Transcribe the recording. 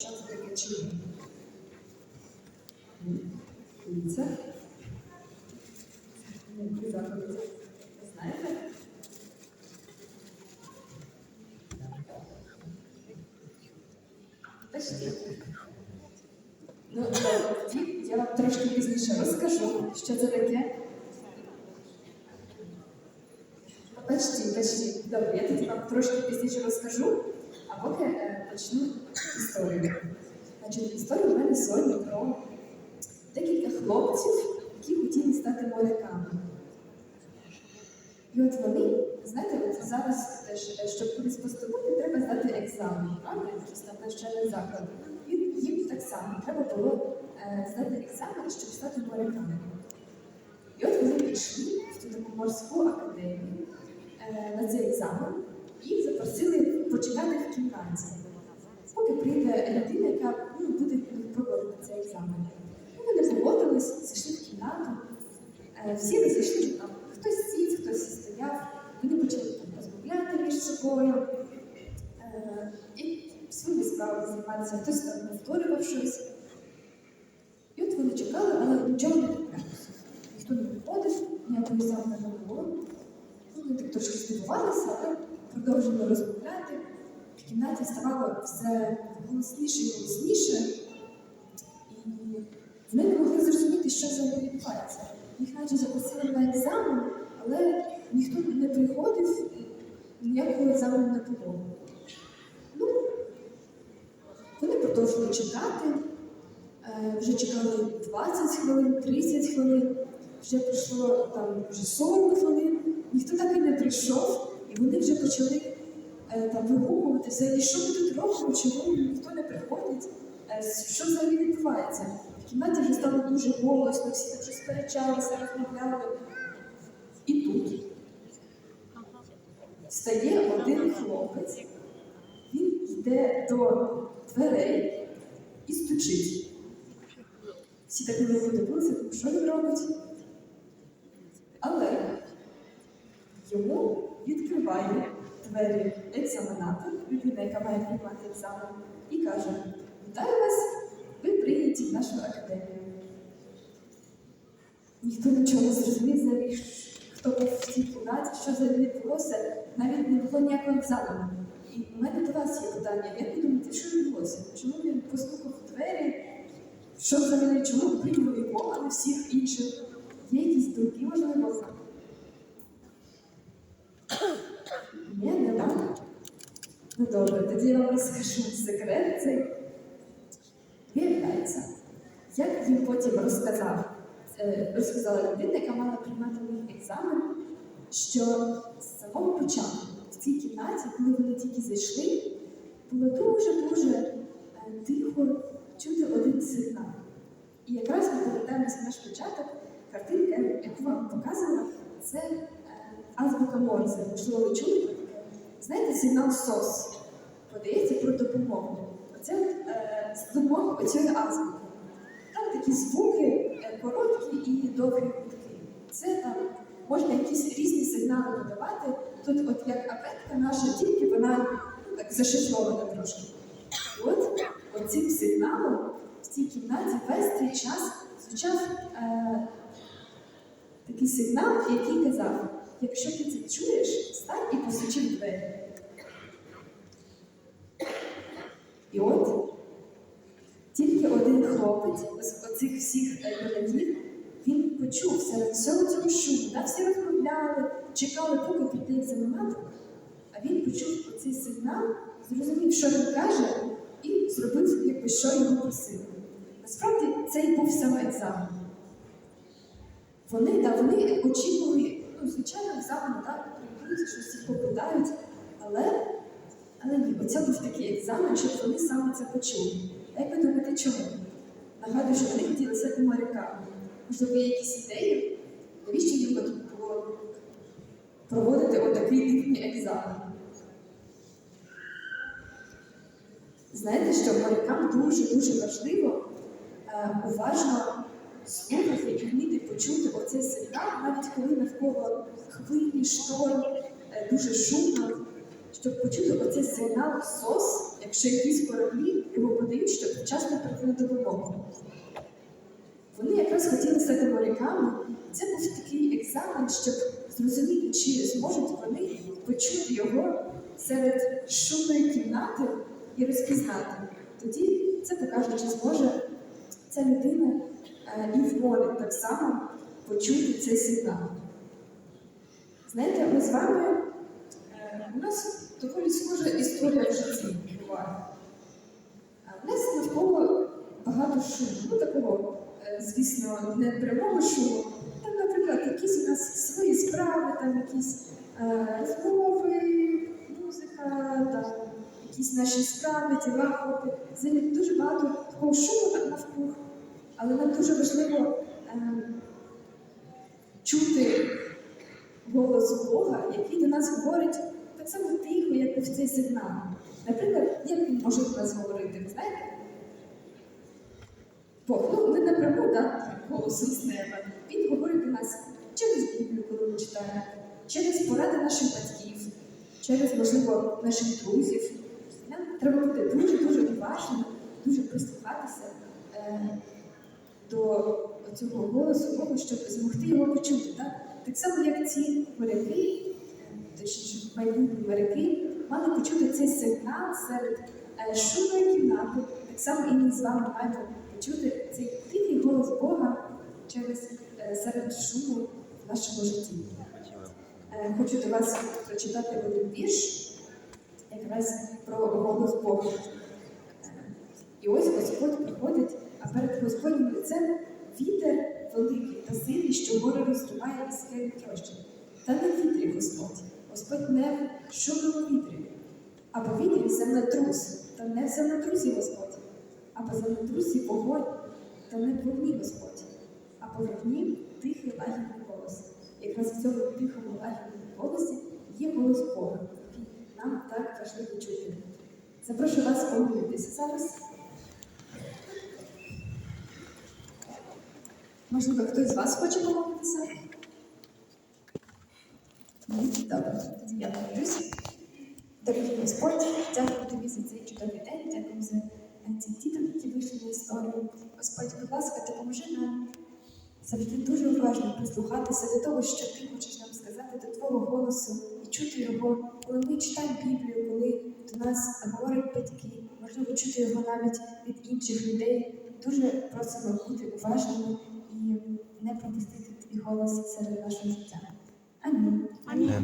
Це таке? Дивіться. Знаєте? Почти. Ну, я вам трошки пізніше розкажу, що це таке. Почти, почти. Добре, я тоді вам трошки пізніше розкажу, а поки е, почну історію. Значить, історія в мене сьогодні про декілька хлопців, які хотіли стати моряками. І от вони, знаєте, от зараз е, щоб кудись поступити, треба здати екзамен, правда? Якийсь там навчальний заклад. І їм так само треба було е, здати екзамен, щоб стати моряками. І от вони пішли в цю таку морську академію е, на цей екзамен і запросили почекати в кімнаті. Поки прийде людина, яка ну, буде проводити цей екзамен. Ну, вони погодились, зайшли в кімнату, е, всі розійшли, там хтось сів, хтось стояв, вони почали там розмовляти між собою е, і своїми справами займатися, хтось там повторював щось. І от вони чекали, але нічого не траплялося. Ніхто не приходив, ніякої саме не було. Ну, Вони так трошки здивувалися, але продовжили розмовляти. Кімнаті ставало все голосніше і голосніше, і вони не могли зрозуміти, що взагалі відбувається. Їх наче запросили на екзамен, але ніхто не приходив, ніякого екзамену не було. Ну, вони продовжили чекати. Е, Вже чекали 20 хвилин, 30 хвилин, вже пройшло там вже 40 хвилин, ніхто так і не прийшов, і вони вже почали там вигукувати взагалі, що ми тут робимо, чому ніхто не приходить, е, що взагалі відбувається. В кімнаті вже стало дуже голосно, всі там щось сперечалися, розмовляли. І тут стає один хлопець, він йде до дверей і стучить. Всі так на нього дивилися, що він робить. Але йому відкриває двері екзаменатор, людина, яка має приймати екзамен, і каже: Вітаю вас, ви прийняті в нашу академію. Ніхто нічого не зрозумів взагалі, хто був в цій кімнаті, що взагалі відбулося, навіть не було ніякого екзамену. І у мене до вас є питання, як ви думаєте, що відбулося? Чому він постукав у двері? Що взагалі, чому прийняли його, а не всіх інших? Є якісь думки, можливо? Ні, нема. Ну добре, тоді я вам розкажу секрет цей. Виявляється, як їм потім розказав, е, розказала людина, яка мала приймати них екзамен, що з самого початку в цій кімнаті, коли вони тільки зайшли, було дуже-дуже е, тихо чути один сигнал. І якраз ми повертаємося наш початок, картинка, яку вам показувала, це е, азбука Морзе. Можливо, ви чули? Знаєте, сигнал СОС подається про допомогу. Оце е, з допомогою оцієї азбуки. Там такі звуки е, короткі і довгі гудки. Це там можна якісь різні сигнали подавати. Тут, от як абетка наша, тільки вона ну, так зашифрована трошки. От оцим сигналом в цій кімнаті весь цей час звучав е, такий сигнал, який казав: якщо ти це чуєш, стань і постучи в двері. І от тільки один хлопець з оцих всіх е, юнаків, він почув серед всього цього шуму. Та всі розмовляли, чекали, поки піде екзаменатор, а він почув оцей сигнал, зрозумів, що він каже, і зробив, якби що його просили. Насправді це був саме екзамен. Вони, да, вони очікували, ну, звичайно, екзамен, так, прийдуть, що всіх попитають, але, але ні, оце був такий екзамен, щоб вони саме це почули. А як ви думаєте, чому? Нагадую, що вони хотіли стати моряками. Можливо, є якісь ідеї, навіщо їм було проводити отакий дивний екзамен? Знаєте, що морякам дуже-дуже важливо е, уважно слухати і вміти почути оцей сигнал, навіть коли навколо хвилі, шторм, е, дуже шумно, щоб почути оцей сигнал СОС, якщо якісь кораблі його подають, щоб вчасно прийти на допомогу. Вони якраз хотіли стати моряками. Це був такий екзамен, щоб зрозуміти, чи зможуть вони почути його серед шумної кімнати і розпізнати. Тоді це покаже, чи зможе ця людина е, і в морі так само почути цей сигнал. Знаєте, ми з вами е, у нас доволі схожа історія в житті буває. А в нас навколо багато шуму. Ну такого, е, звісно, не прямого шуму. Там, наприклад, якісь у нас свої справи, там якісь е, розмови, музика, там якісь наші справи, діла, хобі. Взагалі дуже багато такого шуму там навкруг. Але нам дуже важливо е, чути голос Бога, який до нас говорить так само і в цей сигнал. Наприклад, як він може до нас говорити, ви знаєте? Бог, ну не напряму, так, голосом з неба. Він говорить до нас через Біблію, коли ми читаємо, через поради наших батьків, через, можливо, наших друзів. Нам треба бути дуже-дуже уважним, дуже прислухатися е, до цього голосу щоб змогти його почути. Так, так само, як ці моряки, точніше, майбутні моряки, мали почути цей сигнал серед е, шумної кімнати. Так само і ми з вами маємо почути цей тихий голос Бога через е, серед шуму в нашому житті. Е, Хочу до вас прочитати один вірш, якраз про голос Бога. І ось Господь приходить, а перед Господнім лицем вітер великий та сильний, що гори розриває і скелі трощить. Та не вітрі Господь, Господь не шумному вітрі, а по вітрі землетрус, та не в землетрусі Господь, а по землетрусі вогонь, та не в вогні Господь, а по вогні тихий лагідний голос. Якраз в цьому тихому лагідному голосі є голос Бога, який нам так важливо чути. Запрошую вас помолитися зараз. Можливо, хтось з вас хоче помолитися? Добре, тоді я помолюсь. Дорогий Господь, дякую тобі за цей чудовий день, дякую за цих діток, які вийшли на історію. Господь, будь ласка, допоможи нам завжди дуже уважно прислухатися до того, що ти хочеш нам сказати, до твого голосу і чути його, коли ми читаємо Біблію, коли до нас говорять батьки, можливо, чути його навіть від інших людей. Дуже просимо бути уважними і не пропустити твій голос серед нашого життя. 嗯你也